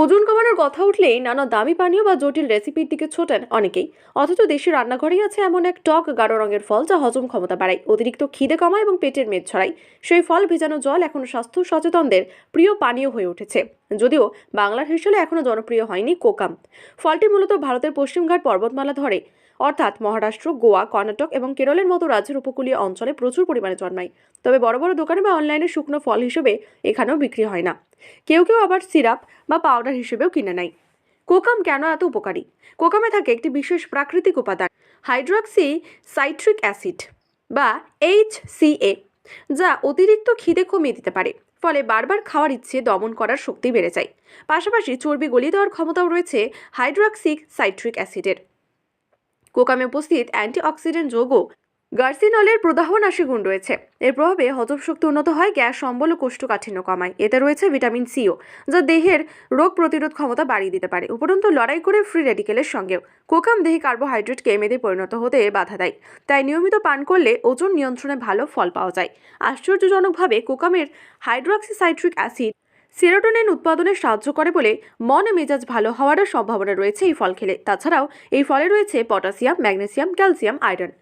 ওজন কমানোর কথা উঠলেই নানা দামি পানীয় বা জটিল রেসিপির দিকে ছোটেন অনেকেই। অথচ দেশের রান্নাঘরেই আছে এমন এক টক গাঢ় রঙের ফল যা হজম ক্ষমতা বাড়ায়, অতিরিক্ত খিদে কমায় এবং পেটের মেদ ছড়ায়। সেই ফল ভেজানো জল এখন স্বাস্থ্য সচেতনদের প্রিয় পানীয় হয়ে উঠেছে। যদিও বাংলার হিসেবে এখনও জনপ্রিয় হয়নি কোকাম। ফলটি মূলত ভারতের পশ্চিমঘাট পর্বতমালা ধরে। অর্থাৎ মহারাষ্ট্র, গোয়া, কর্ণাটক এবং কেরলের মতো রাজ্যের উপকূলীয় অঞ্চলে প্রচুর পরিমাণে জন্মায়। তবে বড় বড় দোকানে বা অনলাইনে শুকনো ফল হিসেবে এখানেও বিক্রি হয় না। কেউ কেউ আবার সিরাপ বা পাউডার হিসেবেও কিনে নেয়। কোকাম কেন এত উপকারী? কোকামে থাকে একটি বিশেষ প্রাকৃতিক উপাদান, হাইড্রক্সি সাইট্রিক অ্যাসিড বা এইচসিএ যা অতিরিক্ত খিদে কমিয়ে দিতে পারে। ফলে বারবার খাওয়ার ইচ্ছে দমন করার শক্তি বেড়ে যায়। পাশাপাশি চর্বি গলিয়ে দেওয়ার ক্ষমতাও রয়েছে হাইড্রক্সিক সাইট্রিক অ্যাসিডের কোকামে উপস্থিত অ্যান্টি অক্সিডেন্ট যৌগ গার্সিনলের প্রদাহনাশী গুণ রয়েছে। এর প্রভাবে হজম শক্তি উন্নত হয়, গ্যাস সম্বল ও কোষ্ঠকাঠিন্য কমায়। এতে রয়েছে ভিটামিন সিও যা দেহের রোগ প্রতিরোধ ক্ষমতা বাড়িয়ে দিতে পারে। উপরন্তু, লড়াই করে ফ্রি রেডিকেলের সঙ্গেও। কোকাম দেহে কার্বোহাইড্রেটকে মেদে পরিণত হতে বাধা দেয়। তাই নিয়মিত পান করলে ওজন নিয়ন্ত্রণে ভালো ফল পাওয়া যায়। আশ্চর্যজনকভাবে কোকামের হাইড্রক্সিসাইট্রিক অ্যাসিড সেরোটোনিন উৎপাদনে সাহায্য করে বলে মন মেজাজ ভালো হওয়ারও সম্ভাবনা রয়েছে এই ফল খেলে। তাছাড়াও এই ফলে রয়েছে পটাশিয়াম, ম্যাগনেসিয়াম, ক্যালসিয়াম, আয়রন।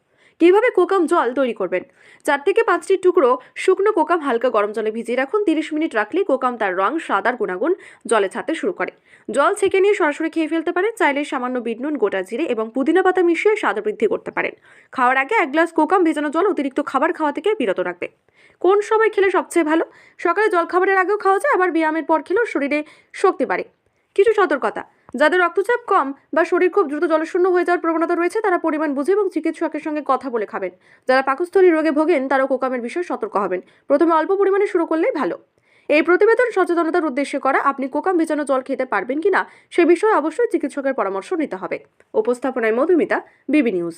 কীভাবে কোকাম জল তৈরি করবেন? চার থেকে পাঁচটি টুকরো শুকনো কোকাম হালকা গরম জলে ভিজিয়ে রাখুন। তিরিশ মিনিট রাখলে কোকাম তার রং সাদার গুণাগুণ জলে ছাড়তে শুরু করে। জল ছেঁকে নিয়ে সরাসরি খেয়ে ফেলতে পারেন। চাইলে সামান্য বিটনুন গোটা জিরে এবং পুদিনা পাতা মিশিয়ে স্বাদ বৃদ্ধি করতে পারেন। খাওয়ার আগে এক গ্লাস কোকাম ভেজানো জল অতিরিক্ত খাবার খাওয়া থেকে বিরত রাখবে। কোন সময় খেলে সবচেয়ে ভালো? সকালে জল খাবারের আগেও খাওয়া যায়, আবার ব্যায়ামের পর খেলেও শরীরে শক্তি বাড়ে। কিছু সতর্কতা। যাদের রক্তচাপ কম বা শরীর খুব দ্রুত জলশূন্য হয়ে যাওয়ার প্রবণতা রয়েছে, তারা পরিমাণ বুঝে এবং চিকিৎসকের সঙ্গে কথা বলে খাবেন। যারা পাকস্থলী রোগে ভোগেন, তারাও কোকামের বিষয়ে সতর্ক হবেন। প্রথমে অল্প পরিমাণে শুরু করলেই ভালো। এই প্রতিবেদন সচেতনতার উদ্দেশ্যে করা, আপনি কোকাম ভেজানো জল খেতে পারবেন কিনা, সে বিষয়ে অবশ্যই চিকিৎসকের পরামর্শ নিতে হবে। উপস্থাপনায় মধুমিতা, বিবি নিউজ।